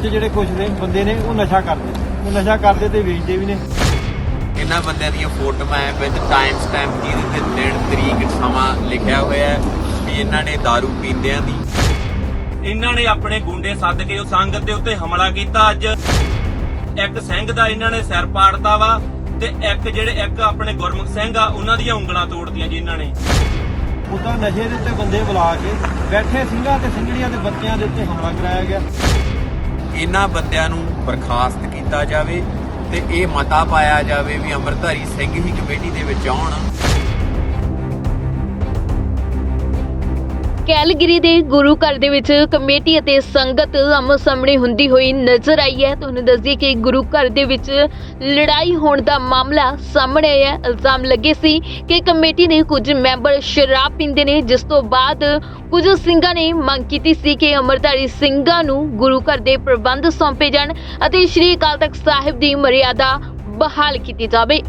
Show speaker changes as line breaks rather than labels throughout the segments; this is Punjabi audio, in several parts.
ਵਿੱਚ ਜਿਹੜੇ ਕੁਝ ਨੇ ਬੰਦੇ ਨੇ ਉਹ ਨਸ਼ਾ ਕਰਦੇ। ਉਹ ਨਸ਼ਾ ਕਰਦੇ ਤੇ ਵੇਚਦੇ ਵੀ ਨੇ।
ਇਹਨਾਂ ਬੰਦਿਆਂ ਦੀਆਂ ਫੋਟੋਆਂ ਹੈ ਵਿਦ ਟਾਈਮ ਸਟੈਂਪ ਜਿਹਦੇ ਤੇ ਦਿਨ ਤਰੀਕ ਸਮਾਂ ਲਿਖਿਆ ਹੋਇਆ ਹੈ ਵੀ ਇਹਨਾਂ ਨੇ दारू ਪੀਂਦਿਆਂ ਦੀ।
ਇਹਨਾਂ ਨੇ ਆਪਣੇ ਗੁੰਡੇ ਸੱਦ ਕੇ ਉਹ ਸੰਗਤ ਦੇ ਉੱਤੇ ਹਮਲਾ ਕੀਤਾ ਅੱਜ। ਇੱਕ ਸਿੰਘ ਦਾ ਇਹਨਾਂ ਨੇ ਸਿਰ ਪਾੜਤਾ ਵਾ ਤੇ ਇੱਕ ਜਿਹੜੇ ਇੱਕ ਆਪਣੇ ਗੁਰਮੁਖ ਸਿੰਘ ਆ ਉਹਨਾਂ ਦੀਆਂ ਉਂਗਲਾਂ ਤੋੜਤੀਆਂ ਜੀ ਇਹਨਾਂ ਨੇ।
ਉਦਾਂ ਨਸ਼ੇ ਦੇ ਉੱਤੇ ਬੰਦੇ ਬੁਲਾ ਕੇ ਬੈਠੇ ਸਿੰਘਾਂ ਤੇ ਸਿੰਘੜੀਆਂ ਦੇ ਬੱਚਿਆਂ ਦੇ ਉੱਤੇ ਹਮਲਾ ਕਰਾਇਆ ਗਿਆ।
ਇਹਨਾਂ ਬੰਦਿਆਂ ਨੂੰ ਬਰਖਾਸਤ ਕੀਤਾ ਜਾਵੇ ਤੇ ਇਹ ਮਤਾ ਪਾਇਆ ਜਾਵੇ ਵੀ ਅੰਮ੍ਰਿਤਧਾਰੀ ਸਿੰਘ ਹੀ ਕਮੇਟੀ ਦੇ ਵਿੱਚ ਆਉਣ।
ਕੈਲਗਰੀ ਦੇ ਗੁਰੂ ਘਰ ਦੇ ਵਿੱਚ ਕਮੇਟੀ ਅਤੇ ਸੰਗਤ ਆਮੋ ਸਾਹਮਣੇ ਹੁੰਦੀ ਹੋਈ ਨਜ਼ਰ ਆਈ ਹੈ। ਤੁਹਾਨੂੰ ਦੱਸਦੀ ਕਿ ਗੁਰੂ ਘਰ ਦੇ ਵਿੱਚ ਲੜਾਈ ਹੋਣ ਦਾ ਮਾਮਲਾ ਸਾਹਮਣੇ ਆਇਆ। ਇਲਜ਼ਾਮ ਲੱਗੇ ਸੀ ਕਿ ਕਮੇਟੀ ਦੇ ਕੁਝ ਮੈਂਬਰ ਸ਼ਰਾਬ ਪੀਂਦੇ ਨੇ, ਜਿਸ ਤੋਂ ਬਾਅਦ ਕੁਝ ਸਿੰਘਾਂ ਨੇ ਮੰਗ ਕੀਤੀ ਸੀ ਕਿ ਅਮਰਧਾਰੀ ਸਿੰਘਾਂ ਨੂੰ ਗੁਰੂ ਘਰ ਦੇ ਪ੍ਰਬੰਧ ਸੌਂਪੇ ਜਾਣ ਅਤੇ ਸ੍ਰੀ ਅਕਾਲ ਤਖਤ ਸਾਹਿਬ ਦੀ ਮਰਿਆਦਾ ਬਹਾਲ ਕੀਤੀ ਜਾਵੇ।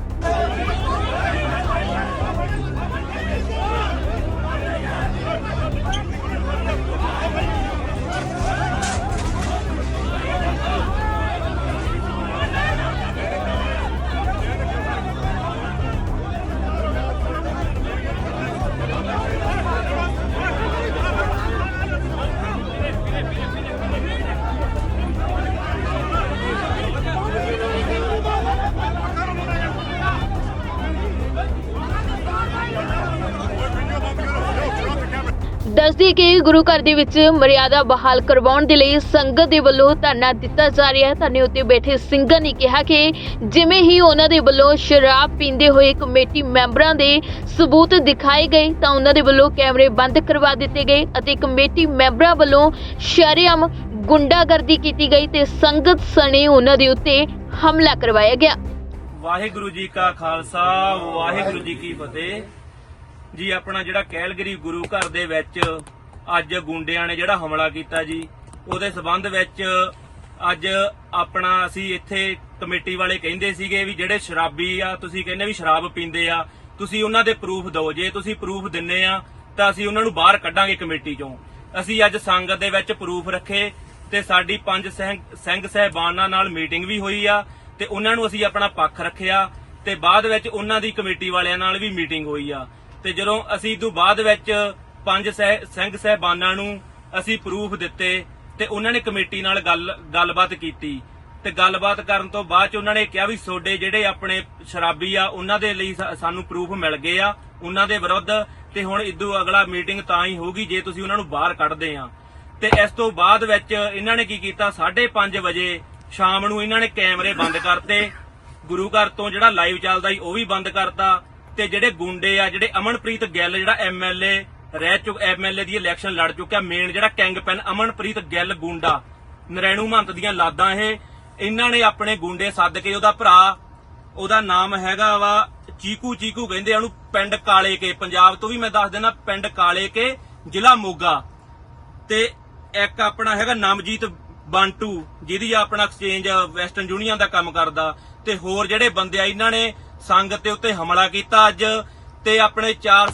ਦੱਸਦੀ ਕਿ ਗੁਰੂ ਘਰ ਦੇ ਵਿੱਚ ਮਰਿਆਦਾ ਬਹਾਲ ਕਰਵਾਉਣ ਦੇ ਲਈ ਸੰਗਤ ਦੇ ਵੱਲੋਂ ਧਰਨਾ ਦਿੱਤਾ ਜਾ ਰਿਹਾ ਹੈ। ਧਰਨੇ ਉੱਤੇ ਬੈਠੇ ਸਿੰਘਾਂ ਨੇ ਕਿਹਾ ਕਿ ਜਿਵੇਂ ਹੀ ਉਹਨਾਂ ਦੇ ਵੱਲੋਂ ਸ਼ਰਾਬ ਪੀਂਦੇ ਹੋਏ ਕਮੇਟੀ ਮੈਂਬਰਾਂ ਦੇ ਸਬੂਤ ਦਿਖਾਏ ਗਏ, ਤਾਂ ਉਹਨਾਂ ਦੇ ਵੱਲੋਂ ਕੈਮਰੇ ਬੰਦ ਕਰਵਾ ਦਿੱਤੇ ਗਏ ਅਤੇ ਕਮੇਟੀ ਮੈਂਬਰਾਂ ਵੱਲੋਂ ਸ਼ਰੇਆਮ ਗੁੰਡਾਗਰਦੀ ਕੀਤੀ ਗਈ ਤੇ ਸੰਗਤ ਸਣੇ ਉਹਨਾਂ ਦੇ ਉੱਤੇ ਹਮਲਾ ਕਰਵਾਇਆ ਗਿਆ।
ਵਾਹਿਗੁਰੂ ਜੀ ਕਾ ਖਾਲਸਾ, ਵਾਹਿਗੁਰੂ ਜੀ ਕੀ ਫਤਿਹ। ਜੀ, ਆਪਣਾ ਜਿਹੜਾ ਕੈਲਗਰੀ ਗੁਰੂ ਘਰ ਦੇ ਵਿੱਚ ਅੱਜ ਗੁੰਡਿਆਂ ਨੇ ਜਿਹੜਾ ਹਮਲਾ ਕੀਤਾ ਜੀ, ਉਹਦੇ ਸਬੰਧ ਵਿੱਚ ਅੱਜ ਆਪਣਾ ਅਸੀਂ ਇੱਥੇ ਕਮੇਟੀ ਵਾਲੇ ਕਹਿੰਦੇ ਸੀਗੇ ਵੀ ਜਿਹੜੇ ਸ਼ਰਾਬੀ ਆ, ਤੁਸੀਂ ਕਹਿੰਦੇ ਵੀ ਸ਼ਰਾਬ ਪੀਂਦੇ ਆ, ਤੁਸੀਂ ਉਹਨਾਂ ਦੇ ਪ੍ਰੂਫ ਦਿਓ। ਜੇ ਤੁਸੀਂ ਪ੍ਰੂਫ ਦਿੰਨੇ ਆ, ਤਾਂ ਅਸੀਂ ਉਹਨਾਂ ਨੂੰ ਬਾਹਰ ਕੱਢਾਂਗੇ ਕਮੇਟੀ ਚੋਂ। ਅਸੀਂ ਅੱਜ ਸੰਗਤ ਦੇ ਵਿੱਚ ਪ੍ਰੂਫ ਰੱਖੇ ਤੇ ਸਾਡੀ ਪੰਜ ਸਿੰਘ ਸਿੰਘ ਸਹਿਬਾਨਾਂ ਨਾਲ ਮੀਟਿੰਗ ਵੀ ਹੋਈ ਆ ਤੇ ਉਹਨਾਂ ਨੂੰ ਅਸੀਂ ਆਪਣਾ ਪੱਖ ਰੱਖਿਆ ਤੇ ਬਾਅਦ ਵਿੱਚ ਉਹਨਾਂ ਦੀ ਕਮੇਟੀ ਵਾਲਿਆਂ ਨਾਲ ਵੀ ਮੀਟਿੰਗ ਹੋਈ ਆ। ਤੇ ਜਦੋਂ ਅਸੀਂ ਤੋਂ ਬਾਅਦ ਵਿੱਚ ਪੰਜ ਸਿੰਘ ਸਹਿਬਾਨਾਂ ਨੂੰ ਅਸੀਂ ਪ੍ਰੂਫ ਦਿੱਤੇ ਤੇ ਉਹਨਾਂ ਨੇ ਕਮੇਟੀ ਨਾਲ ਗੱਲ, ਗੱਲਬਾਤ ਕੀਤੀ। ਤੇ ਗੱਲਬਾਤ ਕਰਨ ਤੋਂ ਬਾਅਦ ਚ ਉਹਨਾਂ ਨੇ ਕਿਹਾ ਵੀ ਸੋਡੇ ਜਿਹੜੇ ਆਪਣੇ ਸ਼ਰਾਬੀ ਆ, ਉਹਨਾਂ ਦੇ ਲਈ ਸਾਨੂੰ ਪ੍ਰੂਫ ਮਿਲ ਗਏ ਆ, ਉਹਨਾਂ ਦੇ ਵਿਰੁੱਧ। ਤੇ ਹੁਣ ਇਦੋਂ ਅਗਲਾ ਮੀਟਿੰਗ ਤਾਂ ਹੀ ਹੋਊਗੀ ਜੇ ਤੁਸੀਂ ਉਹਨਾਂ ਨੂੰ ਬਾਹਰ ਕੱਢਦੇ ਆ। ਤੇ ਇਸ ਤੋਂ ਬਾਅਦ ਵਿੱਚ ਇਹਨਾਂ ਨੇ ਕੀ ਕੀਤਾ? 5:30 ਵਜੇ ਸ਼ਾਮ ਨੂੰ ਇਹਨਾਂ ਨੇ ਕੈਮਰੇ ਬੰਦ ਕਰਤੇ। ਗੁਰੂ ਘਰ ਤੋਂ ਜਿਹੜਾ ਲਾਈਵ ਚੱਲਦਾ ਸੀ, ਉਹ ਵੀ ਬੰਦ ਕਰਤਾ। ਤੇ ਜਿਹੜੇ ਗੁੰਡੇ ਆ, ਜਿਹੜੇ ਅਮਨਪ੍ਰੀਤ ਗਿੱਲ, ਜਿਹੜਾ ਐਮਐਲਏ ਰਹਿ ਚੁੱਕ ਐਮਐਲਏ ਦੀ ਇਲੈਕਸ਼ਨ ਲੜ ਚੁੱਕਿਆ। ਮੇਨ ਜਿਹੜਾ ਕਿੰਗ ਪੈਨ ਅਮਨਪ੍ਰੀਤ ਗਿੱਲ ਗੁੰਡਾ। ਨਰੈਣੂ ਮਹੰਤ ਦੀਆਂ ਲਾਦਾਂ ਇਹ। ਇਹਨਾਂ ਨੇ ਆਪਣੇ ਗੁੰਡੇ ਸੱਦ ਕੇ ਉਹਦਾ ਭਰਾ, ਉਹਦਾ ਨਾਮ ਹੈਗਾ ਵਾ ਚੀਕੂ ਚੀਕੂ ਕਹਿੰਦੇ ਉਹਨੂੰ ਪਿੰਡ ਕਾਲੇ ਕੇ। ਪੰਜਾਬ ਤੋਂ ਵੀ ਮੈਂ ਦੱਸ ਦੇਣਾ ਪਿੰਡ ਕਾਲੇ ਕੇ, ਜ਼ਿਲ੍ਹਾ ਮੋਗਾ। ਤੇ ਇੱਕ ਆਪਣਾ ਹੈਗਾ ਨਮਜੀਤ ਬਾਂਟੂ, ਜਿਹਦੀ ਆਪਣਾ ਐਕਸਚੇਂਜ ਵੈਸਟਰਨ ਯੂਨੀਅਨ ਦਾ ਕੰਮ ਕਰਦਾ। ਤੇ ਹੋਰ ਜਿਹੜੇ ਬੰਦੇ ਆ, ਇਹਨਾਂ ਨੇ ਸੰਗਤ ਦੇ ਉੱਤੇ ਹਮਲਾ ਕੀਤਾ ਅੱਜ। ਤੇ ਆਪਣੇ ਚਾਰ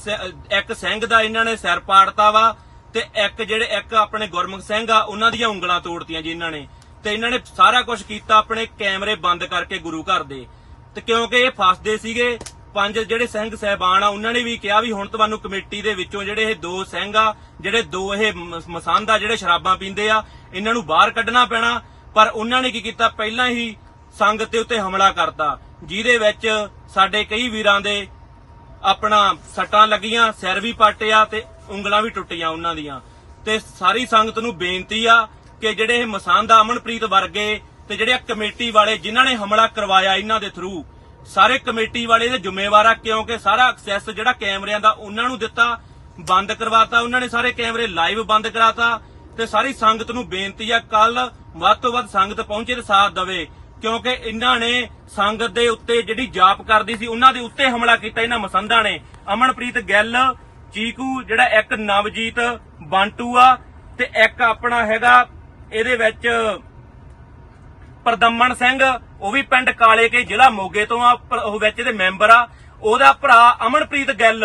ਇੱਕ ਸਿੰਘ ਦਾ ਇਹਨਾਂ ਨੇ ਸਿਰ ਪਾੜਤਾ ਵਾ, ਤੇ ਇੱਕ ਜਿਹੜੇ ਇੱਕ ਆਪਣੇ ਗੁਰਮੁਖ ਸਿੰਘ ਆ, ਉਹਨਾਂ ਦੀਆਂ ਉਂਗਲਾਂ ਤੋੜਤੀਆਂ ਜੀ ਇਹਨਾਂ ਨੇ। ਤੇ ਇਹਨਾਂ ਨੇ ਸਾਰਾ ਕੁਝ ਕੀਤਾ ਆਪਣੇ ਕੈਮਰੇ ਬੰਦ ਕਰਕੇ ਗੁਰੂ ਘਰ ਦੇ। ਤੇ ਕਿਉਂਕਿ ਇਹ ਫਸਦੇ ਸੀਗੇ, ਪੰਜ ਜਿਹੜੇ ਸਿੰਘ ਸਹਿਬਾਨ ਆ, ਉਹਨਾਂ ਨੇ ਵੀ ਕਿਹਾ ਵੀ ਹੁਣ ਤੁਹਾਨੂੰ ਕਮੇਟੀ ਦੇ ਵਿੱਚੋਂ ਜਿਹੜੇ ਇਹ ਦੋ ਸਿੰਘ ਆ, ਜਿਹੜੇ ਦੋ ਇਹ ਮ- ਮਸੰਦ ਆ, ਜਿਹੜੇ ਸ਼ਰਾਬਾਂ ਪੀਂਦੇ ਆ, ਇਹਨਾਂ ਨੂੰ ਬਾਹਰ ਕੱਢਣਾ ਪੈਣਾ। ਪਰ ਉਹਨਾਂ ਨੇ ਕੀ ਕੀਤਾ? ਪਹਿਲਾਂ ਹੀ ਸੰਗਤ ਦੇ ਉੱਤੇ ਹਮਲਾ ਕਰਤਾ। ਜਿਹਦੇ ਵਿੱਚ ਸਾਡੇ ਕਈ ਵੀਰਾਂ ਦੇ ਆਪਣਾ ਸੱਟਾਂ ਲੱਗੀਆਂ, ਸਿਰ ਵੀ ਪਾਟਿਆ ਤੇ ਉਂਗਲਾਂ ਵੀ ਟੁੱਟੀਆਂ ਉਹਨਾਂ ਦੀਆਂ। ਤੇ ਸਾਰੀ ਸੰਗਤ ਨੂੰ ਬੇਨਤੀ ਆ ਕਿ ਜਿਹੜੇ ਇਹ ਮਸੰਦ ਅਮਨਪ੍ਰੀਤ ਵਰਗੇ ਤੇ ਜਿਹੜੇ ਕਮੇਟੀ ਵਾਲੇ ਜਿਨ੍ਹਾਂ ਨੇ ਹਮਲਾ ਕਰਵਾਇਆ ਇਹਨਾਂ ਦੇ ਥਰੂ ਸਾਰੇ ਕਮੇਟੀ ਵਾਲੇ ਦੇ ਜ਼ਿੰਮੇਵਾਰ ਆ ਕਿਉਂਕਿ ਸਾਰਾ ਐਕਸੈਸ ਜਿਹੜਾ ਕੈਮਰਿਆਂ ਦਾ ਉਹਨਾਂ ਨੂੰ ਦਿੱਤਾ, ਬੰਦ ਕਰਵਾਤਾ, ਉਹਨਾਂ ਨੇ ਸਾਰੇ ਕੈਮਰੇ ਲਾਈਵ ਬੰਦ ਕਰਾਤਾ ਤੇ ਸਾਰੀ ਸੰਗਤ ਨੂੰ ਬੇਨਤੀ ਆ ਕੱਲ ਵੱਧ ਤੋਂ ਵੱਧ ਸੰਗਤ ਪਹੁੰਚੇ ਤੇ ਸਾਥ ਦੇਵੇ। ਕਿਉਂਕਿ ਇਹਨਾਂ ਨੇ ਸੰਗਤ ਦੇ ਉੱਤੇ ਜਿਹੜੀ ਜਾਪ ਕਰਦੀ ਸੀ, ਉਹਨਾਂ ਦੇ ਉੱਤੇ ਹਮਲਾ ਕੀਤਾ ਇਹਨਾਂ ਮਸੰਦਾਂ ਨੇ। ਅਮਨਪ੍ਰੀਤ ਗਿੱਲ, ਚੀਕੂ, ਜਿਹੜਾ ਇੱਕ ਨਵਜੀਤ ਬਾਂਟੂ ਆ, ਤੇ ਇੱਕ ਆਪਣਾ ਹੈਗਾ ਇਹਦੇ ਵਿੱਚ ਪ੍ਰਦਮਨ ਸਿੰਘ, ਉਹ ਵੀ ਪਿੰਡ ਕਾਲੇ ਕੇ ਜ਼ਿਲ੍ਹਾ ਮੋਗੇ ਤੋਂ ਆ ਉਹ ਵਿੱਚ ਇਹਦੇ ਮੈਂਬਰ ਆ। ਉਹਦਾ ਭਰਾ ਅਮਨਪ੍ਰੀਤ ਗਿੱਲ,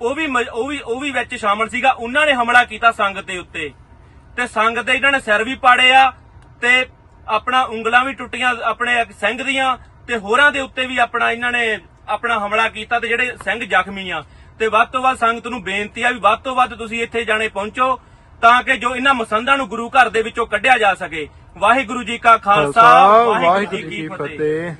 ਉਹ ਵੀ ਉਹ ਵੀ ਉਹ ਵੀ ਵਿੱਚ ਸ਼ਾਮਲ ਸੀਗਾ। ਉਹਨਾਂ ਨੇ ਹਮਲਾ ਕੀਤਾ ਸੰਗਤ ਦੇ ਉੱਤੇ। ਤੇ ਸੰਗਤ ਦੇ ਇਹਨਾਂ ਨੇ ਸਿਰ ਵੀ ਪਾੜੇ ਆ, ਤੇ ਆਪਣਾ ਉਂਗਲਾਂ ਵੀ ਟੁੱਟੀਆਂ ਆਪਣੇ ਸਿੰਘ ਦੀਆਂ ਤੇ ਹੋਰਾਂ ਦੇ ਉੱਤੇ ਵੀ ਆਪਣਾ ਇਹਨਾਂ ਨੇ ਆਪਣਾ ਹਮਲਾ ਕੀਤਾ ਤੇ ਜਿਹੜੇ ਸਿੰਘ ਜ਼ਖਮੀ ਆ। ਤੇ ਵੱਧ ਤੋਂ ਵੱਧ ਸੰਗਤ ਨੂੰ ਬੇਨਤੀ ਆ ਵੀ ਵੱਧ ਤੋਂ ਵੱਧ ਤੁਸੀਂ ਇੱਥੇ ਜਾਣੇ ਪਹੁੰਚੋ ਤਾਂ ਕਿ ਜੋ ਇਹਨਾਂ ਮਸੰਦਾਂ ਨੂੰ ਗੁਰੂ ਘਰ ਦੇ ਵਿੱਚੋਂ ਕੱਢਿਆ ਜਾ ਸਕੇ। ਵਾਹਿਗੁਰੂ ਜੀ ਕਾ ਖਾਲਸਾ ਵਾਹਿਗੁਰੂ ਜੀ ਕੀ ਫਤਿਹ।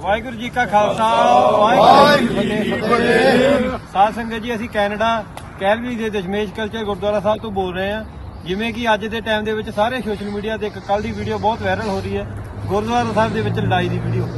ਵਾਹਿਗੁਰੂ ਜੀ ਕਾ ਖਾਲਸਾ ਵਾਹਿਗੁਰੂ ਜੀ ਕੀ ਫਤਿਹ। ਸਾਧ ਸੰਗਤ ਜੀ ਅਸੀਂ ਕੈਨੇਡਾ ਕੈਲਵੀ ਦੇ ਦਸ਼ਮੇਸ਼ ਕਲਚਰ ਗੁਰਦੁਆਰਾ ਸਾਹਿਬ ਤੋਂ ਬੋਲ ਰਹੇ ਹਾਂ। ਜਿਵੇਂ ਕਿ ਅੱਜ ਦੇ ਟਾਈਮ ਦੇ ਵਿੱਚ ਸਾਰੇ ਸੋਸ਼ਲ ਮੀਡੀਆ ਤੇ ਇੱਕ ਕੱਲ ਦੀ ਵੀਡੀਓ ਬਹੁਤ ਵਾਇਰਲ ਹੋ ਰਹੀ ਹੈ, ਗੁਰਦੁਆਰਾ ਸਾਹਿਬ ਦੇ ਵਿੱਚ ਲੜਾਈ ਦੀ ਵੀਡੀਓ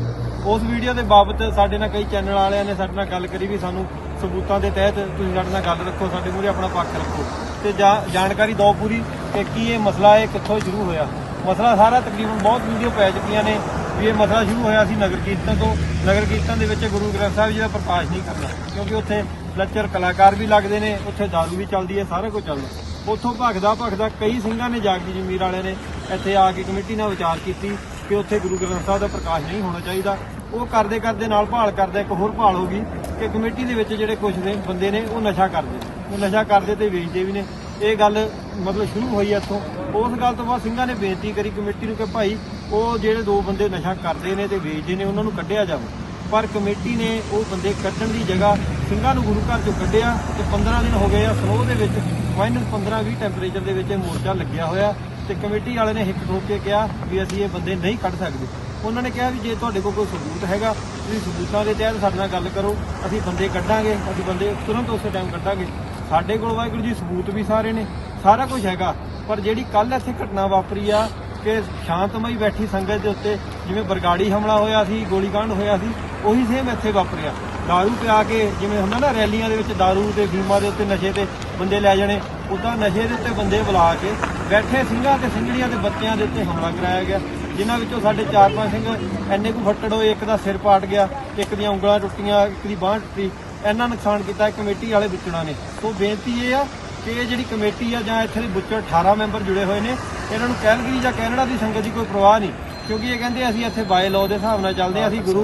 ਉਸ ਵੀਡੀਓ ਦੇ ਬਾਬਤ ਸਾਡੇ ਨਾਲ ਕਈ ਚੈਨਲ ਵਾਲਿਆਂ ਨੇ ਸਾਡੇ ਨਾਲ ਗੱਲ ਕਰੀ ਵੀ ਸਾਨੂੰ ਸਬੂਤਾਂ ਦੇ ਤਹਿਤ ਤੁਸੀਂ ਸਾਡੇ ਨਾਲ ਗੱਲ ਰੱਖੋ, ਸਾਡੇ ਮੂਹਰੇ ਆਪਣਾ ਪੱਖ ਰੱਖੋ। ਤੇ ਜਾ- ਜਾਣਕਾਰੀ ਦਿਓ ਪੂਰੀ ਕਿ ਕੀ ਇਹ ਮਸਲਾ ਹੈ ਕਿੱਥੋਂ ਸ਼ੁਰੂ ਹੋਇਆ। ਮਸਲਾ ਸਾਰਾ ਤਕਰੀਬਨ ਬਹੁਤ ਵੀਡੀਓ ਪੈ ਚੁੱਕੀਆਂ ਨੇ ਵੀ ਇਹ ਮਸਲਾ ਸ਼ੁਰੂ ਹੋਇਆ ਸੀ ਨਗਰ ਕੀਰਤਨ ਤੋਂ। ਨਗਰ ਕੀਰਤਨ ਦੇ ਵਿੱਚ ਗੁਰੂ ਗ੍ਰੰਥ ਸਾਹਿਬ ਜੀ ਦਾ ਪ੍ਰਕਾਸ਼ ਨਹੀਂ ਕਰਨਾ, ਕਿਉਂਕਿ ਉੱਥੇ ਲੱਚਰ ਕਲਾਕਾਰ ਵੀ ਲੱਗਦੇ ਨੇ, ਉੱਥੇ ਦਾਰੂ ਵੀ ਚੱਲਦੀ ਹੈ, ਸਾਰਾ ਕੁਝ ਚੱਲਦਾ। ਉੱਥੋਂ ਭਗਦਾ ਭਗਦਾ ਕਈ ਸਿੰਘਾਂ ਨੇ ਜਾਗਦੀ ਜਮੀਰ ਵਾਲਿਆਂ ਨੇ ਇੱਥੇ ਆ ਕੇ ਕਮੇਟੀ ਨਾਲ ਵਿਚਾਰ ਕੀਤੀ ਕਿ ਉੱਥੇ ਗੁਰੂ ਗ੍ਰੰਥ ਸਾਹਿਬ ਦਾ ਪ੍ਰਕਾਸ਼ ਨਹੀਂ ਹੋਣਾ ਚਾਹੀਦਾ। ਉਹ ਕਰਦੇ ਕਰਦੇ ਨਾਲ ਭਾਲ ਕਰਦੇ, ਇੱਕ ਹੋਰ ਭਾਲ ਹੋ ਗਈ ਕਿ ਕਮੇਟੀ ਦੇ ਵਿੱਚ ਜਿਹੜੇ ਕੁਝ ਨੇ ਬੰਦੇ ਨੇ, ਉਹ ਨਸ਼ਾ ਕਰਦੇ ਉਹ ਨਸ਼ਾ ਕਰਦੇ ਤੇ ਵੇਚਦੇ ਵੀ ਨੇ। ਇਹ ਗੱਲ ਮਤਲਬ ਸ਼ੁਰੂ ਹੋਈ ਇੱਥੋਂ। ਉਸ ਗੱਲ ਤੋਂ ਬਾਅਦ ਸਿੰਘਾਂ ਨੇ ਬੇਨਤੀ ਕਰੀ ਕਮੇਟੀ ਨੂੰ ਕਿ ਭਾਈ, ਉਹ ਜਿਹੜੇ ਦੋ ਬੰਦੇ ਨਸ਼ਾ ਕਰਦੇ ਨੇ ਤੇ ਵੇਚਦੇ ਨੇ, ਉਹਨਾਂ ਨੂੰ ਕੱਢਿਆ ਜਾਵੇ। ਪਰ ਕਮੇਟੀ ਨੇ ਉਹ ਬੰਦੇ ਕੱਢਣ ਦੀ ਜਗ੍ਹਾ ਸਿੰਘਾਂ ਨੂੰ ਗੁਰੂ ਘਰ ਚੋਂ ਕੱਢਿਆ ਤੇ 15 ਦਿਨ ਹੋ ਗਏ ਆ ਸਨੋ ਦੇ ਵਿੱਚ ਮਾਈਨਸ 15 20 ਟੈਂਪਰੇਚਰ ਦੇ ਵਿੱਚ ਇਹ ਮੋਰਚਾ ਲੱਗਿਆ ਹੋਇਆ ਤੇ ਕਮੇਟੀ ਵਾਲੇ ਨੇ ਹਿੱਕ ਠੋਕ ਕੇ ਕਿਹਾ ਵੀ ਅਸੀਂ ਇਹ ਬੰਦੇ ਨਹੀਂ ਕੱਢ ਸਕਦੇ। ਉਹਨਾਂ ਨੇ ਕਿਹਾ ਵੀ ਜੇ ਤੁਹਾਡੇ ਕੋਲ ਕੋਈ ਸਬੂਤ ਹੈਗਾ, ਤੁਸੀਂ ਸਬੂਤਾਂ ਦੇ ਤਹਿਤ ਸਾਡੇ ਨਾਲ ਗੱਲ ਕਰੋ, ਅਸੀਂ ਬੰਦੇ ਕੱਢਾਂਗੇ, ਅਸੀਂ ਬੰਦੇ ਤੁਰੰਤ ਉਸੇ ਟਾਈਮ ਕੱਢਾਂਗੇ। ਸਾਡੇ ਕੋਲ ਵਾਹਿਗੁਰੂ ਜੀ ਸਬੂਤ ਵੀ ਸਾਰੇ ਨੇ, ਸਾਰਾ ਕੁਝ ਹੈਗਾ, ਪਰ ਜਿਹੜੀ ਕੱਲ ਇੱਥੇ ਘਟਨਾ ਵਾਪਰੀ ਆ ਕਿ ਸ਼ਾਂਤਮਈ ਬੈਠੀ ਸੰਗਤ ਦੇ ਉੱਤੇ ਜਿਵੇਂ ਬਰਗਾੜੀ ਹਮਲਾ ਹੋਇਆ ਸੀ ਗੋਲੀकांड ਹੋਇਆ ਸੀ, ਉਹੀ ਸੇਮ ਇੱਥੇ ਵਾਪਰਿਆ। ਦਾਰੂ ਪਿਆ ਕੇ, ਜਿਵੇਂ ਹੁੰਦਾ ਨਾ ਰੈਲੀਆਂ ਦੇ ਵਿੱਚ ਦਾਰੂ ਤੇ ਫੀਮਾ ਦੇ ਉੱਤੇ ਨਸ਼ੇ ਤੇ ਬੰਦੇ ਲੈ ਜਾਣੇ, ਉਦਾਂ ਨਸ਼ੇ ਦੇ ਉੱਤੇ ਬੰਦੇ ਬੁਲਾ ਕੇ ਬੈਠੇ ਸਿੰਘਾਂ ਤੇ ਸਿੰਘੜੀਆਂ ਦੇ ਬੱਚਿਆਂ ਦੇ ਉੱਤੇ ਹਮਲਾ ਕਰਾਇਆ ਗਿਆ, ਜਿਨ੍ਹਾਂ ਵਿੱਚੋਂ ਸਾਡੇ 4-5 ਸਿੰਘ ਐਨੇ ਕੁ ਫੱਟੜ ਹੋਏ, ਇੱਕ ਦਾ ਸਿਰ ਪਾਟ ਗਿਆ, ਇੱਕ ਦੀਆਂ ਉਂਗਲਾਂ ਟੁੱਟੀਆਂ, ਇੱਕ ਦੀ ਬਾਂਹ ਟੁੱਟੀ, ਇੰਨਾ ਨੁਕਸਾਨ ਕੀਤਾ ਕਮੇਟੀ ਵਾਲੇ ਬੁੱਚੜਾਂ ਨੇ। ਸੋ ਬੇਨਤੀ ਇਹ ਆ ਕਿ ਇਹ ਜਿਹੜੀ ਕਮੇਟੀ ਆ ਜਾਂ ਇੱਥੇ ਦੇ ਬੁੱਚੜ 18 ਮੈਂਬਰ ਜੁੜੇ ਹੋਏ ਨੇ, ਇਹਨਾਂ ਨੂੰ ਕੈਲਗਰੀ ਜਾਂ ਕੈਨੇਡਾ ਦੀ ਸੰਗਤ ਦੀ ਕੋਈ ਪਰਵਾਹ ਨਹੀਂ। ਕਿਉਂਕਿ ਇਹ ਕਹਿੰਦੇ ਅਸੀਂ ਇੱਥੇ ਬਾਏ ਲਾਅ ਦੇ ਹਿਸਾਬ ਨਾਲ ਚੱਲਦੇ ਹਾਂ, ਅਸੀਂ ਗੁਰੂ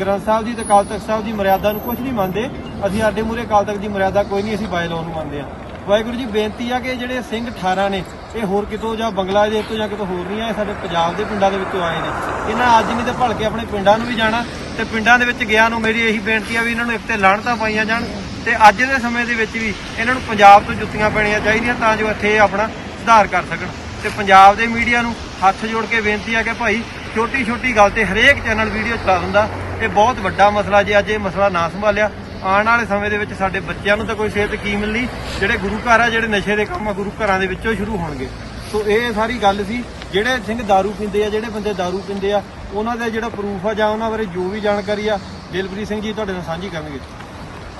ਗ੍ਰੰਥ ਸਾਹਿਬ ਦੀ ਤੇ ਅਕਾਲ ਤਖਤ ਸਾਹਿਬ ਦੀ ਮਰਿਆਦਾ ਨੂੰ ਕੁਝ ਨਹੀਂ ਮੰਨਦੇ। ਅਸੀਂ ਸਾਡੇ ਮੂਰੇ ਅਕਾਲ ਤਖਤ ਦੀ ਮਰਿਆਦਾ ਕੋਈ ਨਹੀਂ, ਅਸੀਂ ਬਾਏ ਲਾਅ ਨੂੰ ਮੰਨਦੇ ਹਾਂ। ਵਾਹਿਗੁਰੂ ਜੀ, ਬੇਨਤੀ ਆ ਕਿ ਜਿਹੜੇ ਸਿੰਘ 18 ਨੇ, ਇਹ ਹੋਰ ਕਿਤੋਂ ਜਾਂ ਬੰਗਲਾਦੇਸ਼ ਤੋਂ ਜਾਂ ਕਿਤੋਂ ਹੋਰ ਨਹੀਂ ਆਏ, ਸਾਡੇ ਪੰਜਾਬ ਦੇ ਪਿੰਡਾਂ ਦੇ ਵਿੱਚੋਂ ਆਏ ਨੇ। ਇਹਨਾਂ ਅੱਜ ਨਹੀਂ ਤੇ ਭਲਕੇ ਆਪਣੇ ਪਿੰਡਾਂ ਨੂੰ ਵੀ ਜਾਣਾ ਤੇ ਪਿੰਡਾਂ ਦੇ ਵਿੱਚ ਗਿਆ ਨੂੰ ਮੇਰੀ ਇਹੀ ਬੇਨਤੀ ਆ ਵੀ ਇਹਨਾਂ ਨੂੰ ਇੱਕ ਤੇ ਲਾਹਣਤਾਂ ਪਾਈਆਂ ਜਾਣ ਤੇ ਅੱਜ ਦੇ ਸਮੇਂ ਦੇ ਵਿੱਚ ਵੀ ਇਹਨਾਂ ਨੂੰ ਪੰਜਾਬ ਤੋਂ ਜੁੱਤੀਆਂ ਪੈਣੀਆਂ ਚਾਹੀਦੀਆਂ ਤਾਂ ਜੋ ਇੱਥੇ ਇਹ ਆਪਣਾ ਸੁਧਾਰ ਕਰ ਸਕਣ। ਤੇ ਪੰਜਾਬ ਦੇ ਮੀਡੀਆ ਨੂੰ ਹੱਥ ਜੋੜ ਕੇ ਬੇਨਤੀ ਆ ਕਿ ਭਾਈ ਛੋਟੀ ਛੋਟੀ ਗੱਲ ਤੇ ਹਰੇਕ ਚੈਨਲ ਵੀਡੀਓ ਚਲਾ ਦਿੰਦਾ ਇਹ ਬਹੁਤ ਵੱਡਾ ਮਸਲਾ ਜੇ ਅੱਜ ਇਹ ਮਸਲਾ ਨਾ ਸੰਭਾਲਿਆ ਆਉਣ ਵਾਲੇ ਸਮੇਂ ਦੇ ਵਿੱਚ ਸਾਡੇ ਬੱਚਿਆਂ ਨੂੰ ਤਾਂ ਕੋਈ ਸਿਹਤ ਕੀ ਮਿਲਣੀ ਜਿਹੜੇ ਗੁਰੂ ਘਰ ਆ ਜਿਹੜੇ ਨਸ਼ੇ ਦੇ ਕੰਮ ਆ ਗੁਰੂ ਘਰਾਂ ਦੇ ਵਿੱਚੋਂ ਸ਼ੁਰੂ ਹੋਣਗੇ ਸੋ ਇਹ ਸਾਰੀ ਗੱਲ ਸੀ ਜਿਹੜੇ ਸਿੰਘ दारू ਪੀਂਦੇ ਆ ਜਿਹੜੇ ਬੰਦੇ दारू ਪੀਂਦੇ ਆ ਉਹਨਾਂ ਦਾ ਜਿਹੜਾ ਪ੍ਰੂਫ ਆ ਜਾਂ ਉਹਨਾਂ ਬਾਰੇ ਜੋ ਵੀ ਜਾਣਕਾਰੀ ਆ ਦਿਲਪ੍ਰੀਤ ਸਿੰਘ ਜੀ ਤੁਹਾਡੇ ਨਾਲ ਸਾਂਝੀ ਕਰਨਗੇ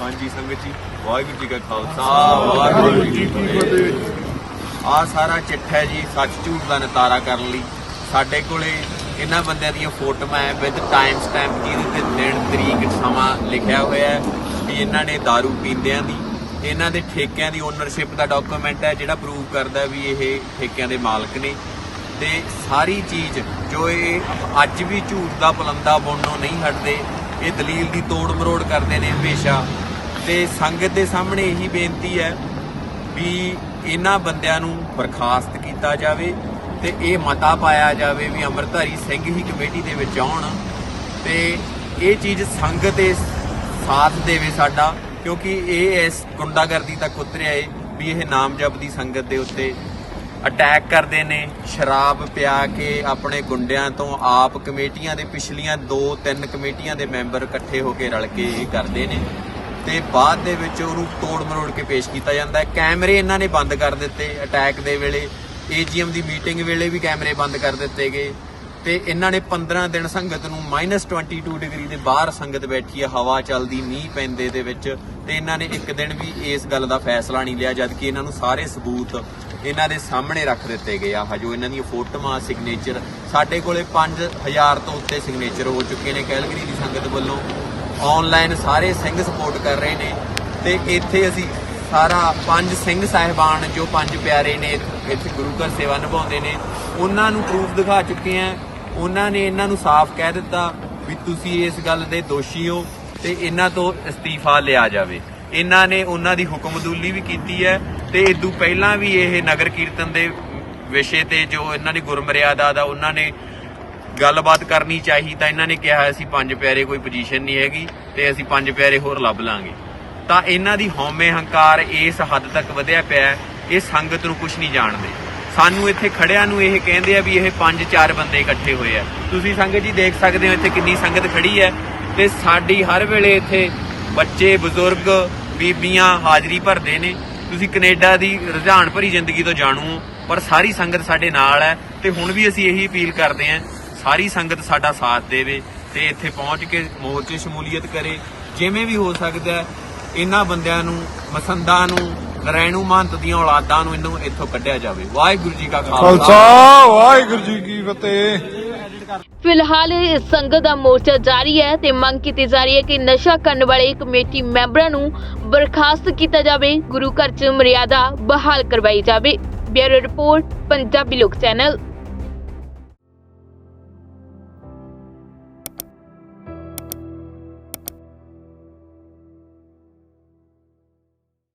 ਹਾਂਜੀ ਸੰਗਤ ਜੀ ਵਾਹਿਗੁਰੂ ਜੀ ਕਾ ਖਾਲਸਾ ਵਾਹਿਗੁਰੂ ਜੀ ਕੀ ਫਤਿਹ ਆ ਸਾਰਾ ਚਿੱਠਾ ਹੈ ਜੀ, ਸੱਚ ਝੂਠ ਦਾ ਨਤਾਰਾ ਕਰਨ ਲਈ। ਸਾਡੇ ਕੋਲੇ ਇਹਨਾਂ ਬੰਦਿਆਂ ਦੀਆਂ ਫੋਟੋਆਂ ਹੈ ਵਿਦ ਟਾਈਮ ਸਟੈਂਪ ਜਿਹਦੇ ਤੇ ਦਿਨ, ਤਰੀਕ, ਸਮਾਂ ਲਿਖਿਆ ਹੋਇਆ ਹੈ ਵੀ ਇਹਨਾਂ ਨੇ दारू ਪੀਂਦਿਆਂ ਦੀ, ਇਹਨਾਂ ਦੇ ਠੇਕਿਆਂ ਦੀ ਓਨਰਸ਼ਿਪ ਦਾ ਡਾਕੂਮੈਂਟ ਹੈ ਜਿਹੜਾ ਪ੍ਰੂਵ ਕਰਦਾ ਵੀ ਇਹ ਠੇਕਿਆਂ ਦੇ ਮਾਲਕ ਨੇ। ਤੇ ਸਾਰੀ ਚੀਜ਼ ਜੋ ਇਹ ਅੱਜ ਵੀ ਝੂਠ ਦਾ ਪਲੰਦਾ ਬੁਣਨੋਂ ਨਹੀਂ ਹਟਦੇ, ਇਹ ਦਲੀਲ ਦੀ ਤੋੜ ਮਰੋੜ ਕਰਦੇ ਨੇ ਹਮੇਸ਼ਾ। ਤੇ ਸੰਗਤ ਦੇ ਸਾਹਮਣੇ ਇਹੀ ਬੇਨਤੀ ਹੈ ਵੀ ਇਹਨਾਂ ਬੰਦਿਆਂ ਨੂੰ ਬਰਖਾਸਤ ਕੀਤਾ ਜਾਵੇ ਤੇ ਇਹ ਮਤਾ ਪਾਇਆ ਜਾਵੇ ਵੀ ਅੰਮ੍ਰਿਤਧਾਰੀ ਸਿੰਘ ਹੀ ਕਮੇਟੀ ਦੇ ਵਿੱਚ ਆਉਣ ਤੇ ਇਹ ਚੀਜ਼ ਸੰਗਤ ਦੇ ਸਾਥ ਦੇਵੇ ਸਾਡਾ, ਕਿਉਂਕਿ ਇਹ ਇਸ ਗੁੰਡਾਗਰਦੀ ਤੱਕ ਉਤਰਿਆ ਏ ਵੀ ਇਹ ਨਾਮ ਦੀ ਸੰਗਤ ਦੇ ਉੱਤੇ ਅਟੈਕ ਕਰਦੇ ਨੇ, ਸ਼ਰਾਬ ਪਿਆ ਕੇ ਆਪਣੇ ਗੁੰਡਿਆਂ ਤੋਂ ਆਪ ਕਮੇਟੀਆਂ ਦੇ ਪਿਛਲੀਆਂ 2-3 ਕਮੇਟੀਆਂ ਦੇ ਮੈਂਬਰ ਇਕੱਠੇ ਹੋ ਕੇ ਰਲ ਕੇ ਇਹ ਕਰਦੇ ਨੇ। ਤੇ ਬਾਅਦ ਦੇ ਵਿੱਚ ਉਹਨੂੰ ਤੋੜ ਮਰੋੜ ਕੇ ਪੇਸ਼ ਕੀਤਾ ਜਾਂਦਾ ਹੈ। ਕੈਮਰੇ ਇਹਨਾਂ ਨੇ ਬੰਦ ਕਰ ਦਿੱਤੇ ਅਟੈਕ ਦੇ ਵੇਲੇ। ਏਜੀਐਮ ਦੀ ਮੀਟਿੰਗ ਵੇਲੇ ਵੀ ਕੈਮਰੇ ਬੰਦ ਕਰ ਦਿੱਤੇ ਗਏ। ਤੇ ਇਹਨਾਂ ਨੇ 15 ਦਿਨ ਸੰਗਤ ਨੂੰ -22 ਡਿਗਰੀ ਦੇ ਬਾਹਰ ਸੰਗਤ ਬੈਠੀ ਹੈ, ਹਵਾ ਚੱਲਦੀ, ਮੀਂਹ ਪੈਂਦੇ ਦੇ ਵਿੱਚ। ਤੇ ਇਹਨਾਂ ਨੇ ਇੱਕ ਦਿਨ ਵੀ ਇਸ ਗੱਲ ਦਾ ਫੈਸਲਾ ਨਹੀਂ ਲਿਆ ਜਦ ਕਿ ਇਹਨਾਂ ਨੂੰ ਸਾਰੇ ਸਬੂਤ ਇਹਨਾਂ ਦੇ ਸਾਹਮਣੇ ਰੱਖ ਦਿੱਤੇ ਗਏ ਆ। ਜੋ ਇਹਨਾਂ ਦੀਆਂ ਫੋਟੋਆਂ ਸਿਗਨੇਚਰ ਸਾਡੇ ਕੋਲੇ 5000 ਤੋਂ ਉੱਤੇ ਸਿਗਨੇਚਰ ਹੋ ਚੁੱਕੇ ਨੇ। ਕੈਲਗਰੀ ਦੀ ਸੰਗਤ ਵੱਲੋਂ ਆਨਲਾਈਨ ਸਾਰੇ ਸਿੰਘ ਸਪੋਰਟ ਕਰ ਰਹੇ ਨੇ ਤੇ ਇੱਥੇ ਅਸੀਂ ਸਾਰਾ ਪੰਜ ਸਿੰਘ ਸਾਹਿਬਾਨ ਜੋ ਪੰਜ ਪਿਆਰੇ ਨੇ ਇੱਥੇ ਗੁਰੂ ਘਰ ਸੇਵਾ ਨਿਭਾਉਂਦੇ ਨੇ, ਉਹਨਾਂ ਨੂੰ ਪ੍ਰੂਫ ਦਿਖਾ ਚੁੱਕੇ ਆ ਉਹਨਾਂ ਨੇ ਇਹਨਾਂ ਨੂੰ ਸਾਫ਼ ਕਹਿ ਦਿੱਤਾ ਵੀ ਤੁਸੀਂ ਇਸ ਗੱਲ ਦੇ ਦੋਸ਼ੀ ਹੋ ਤੇ ਇਹਨਾਂ ਤੋਂ ਅਸਤੀਫਾ ਲਿਆ ਜਾਵੇ। ਇਹਨਾਂ ਨੇ ਉਹਨਾਂ ਦੀ ਹੁਕਮਦੂਲੀ ਵੀ ਕੀਤੀ ਹੈ ਤੇ ਇਦੋਂ ਪਹਿਲਾਂ ਵੀ ਇਹ ਨਗਰ ਕੀਰਤਨ ਦੇ ਵਿਸ਼ੇ ਤੇ ਜੋ ਇਹਨਾਂ ਦੀ ਗੁਰਮਰਿਆਦਾ ਦਾ ਉਹਨਾਂ ਨੇ ਗੱਲਬਾਤ ਕਰਨੀ ਚਾਹੀ ਤਾਂ ਇਹਨਾਂ ਨੇ ਕਿਹਾ ਅਸੀਂ ਪੰਜ ਪਿਆਰੇ ਕੋਈ ਪੋਜੀਸ਼ਨ ਨਹੀਂ ਹੈਗੀ ਤੇ ਅਸੀਂ ਪੰਜ ਪਿਆਰੇ ਹੋਰ ਲੱਭ ਲਾਂਗੇ। ਤਾਂ ਇਹਨਾਂ ਦੀ ਹਉਮੈ ਹੰਕਾਰ ਇਸ ਹੱਦ ਤੱਕ ਵਧਿਆ ਪਿਆ ਇਹ ਸੰਗਤ ਨੂੰ ਕੁਝ ਨਹੀਂ ਜਾਣਦੇ। ਸਾਨੂੰ ਇੱਥੇ ਖੜਿਆਂ ਨੂੰ ਇਹ ਕਹਿੰਦੇ ਆ ਵੀ ਇਹ ਪੰਜ ਚਾਰ ਬੰਦੇ ਇਕੱਠੇ ਹੋਏ ਆ। ਤੁਸੀਂ ਸੰਗਤ ਜੀ ਦੇਖ ਸਕਦੇ ਹੋ ਇੱਥੇ ਕਿੰਨੀ ਸੰਗਤ ਖੜੀ ਹੈ ਤੇ ਸਾਡੀ ਹਰ ਵੇਲੇ ਇੱਥੇ ਬੱਚੇ, ਬਜ਼ੁਰਗ, ਬੀਬੀਆਂ ਹਾਜ਼ਰੀ ਭਰਦੇ ਨੇ। ਤੁਸੀਂ ਕੈਨੇਡਾ ਦੀ ਰੁਝਾਨ ਭਰੀ ਜ਼ਿੰਦਗੀ ਤੋਂ ਜਾਣੂ ਹੋ, ਪਰ ਸਾਰੀ ਸੰਗਤ ਸਾਡੇ ਨਾਲ ਹੈ ਤੇ ਹੁਣ ਵੀ ਅਸੀਂ ਇਹੀ ਅਪੀਲ ਕਰਦੇ ਹਾਂ ਸਾਰੀ ਸੰਗਤ ਸਾਡਾ ਸਾਥ ਦੇਵੇ ਤੇ ਇੱਥੇ ਪਹੁੰਚ ਕੇ ਮੋਰਚੇ ਸ਼ਮੂਲੀਅਤ ਕਰੇ ਜਿਵੇਂ ਵੀ ਹੋ ਸਕਦਾ ਹੈ, ਇਹਨਾਂ ਬੰਦਿਆਂ ਨੂੰ ਮਸੰਦਾਂ ਨੂੰ ਨਰੈਣੂ ਮਹੰਤ ਦੀਆਂ ਔਲਾਦਾਂ ਨੂੰ ਇਹਨੂੰ ਇੱਥੋਂ ਕੱਢਿਆ ਜਾਵੇ। ਵਾਹਿਗੁਰੂ ਜੀ ਕਾ ਖਾਲਸਾ।
ਖਾਲਸਾ ਵਾਹਿਗੁਰੂ ਜੀ ਕੀ ਫਤਿਹ।
ਫਿਲਹਾਲ ਇਸ ਸੰਗਤ ਦਾ ਮੋਰਚਾ ਜਾਰੀ ਹੈ ਤੇ ਮੰਗ ਕੀਤੀ ਜਾ ਰਹੀ ਹੈ ਕਿ ਨਸ਼ਾ ਕਰਨ ਵਾਲੇ ਕਮੇਟੀ ਮੈਂਬਰਾਂ ਨੂੰ ਬਰਖਾਸਤ ਕੀਤਾ ਜਾਵੇ ਗੁਰੂ ਘਰ 'ਚ ਮਰਿਆਦਾ ਬਹਾਲ ਕਰਵਾਈ ਜਾਵੇ। ਬਿਊਰੋ ਰਿਪੋਰਟ ਪੰਜਾਬੀ ਲੋਕ ਚੈਨਲ।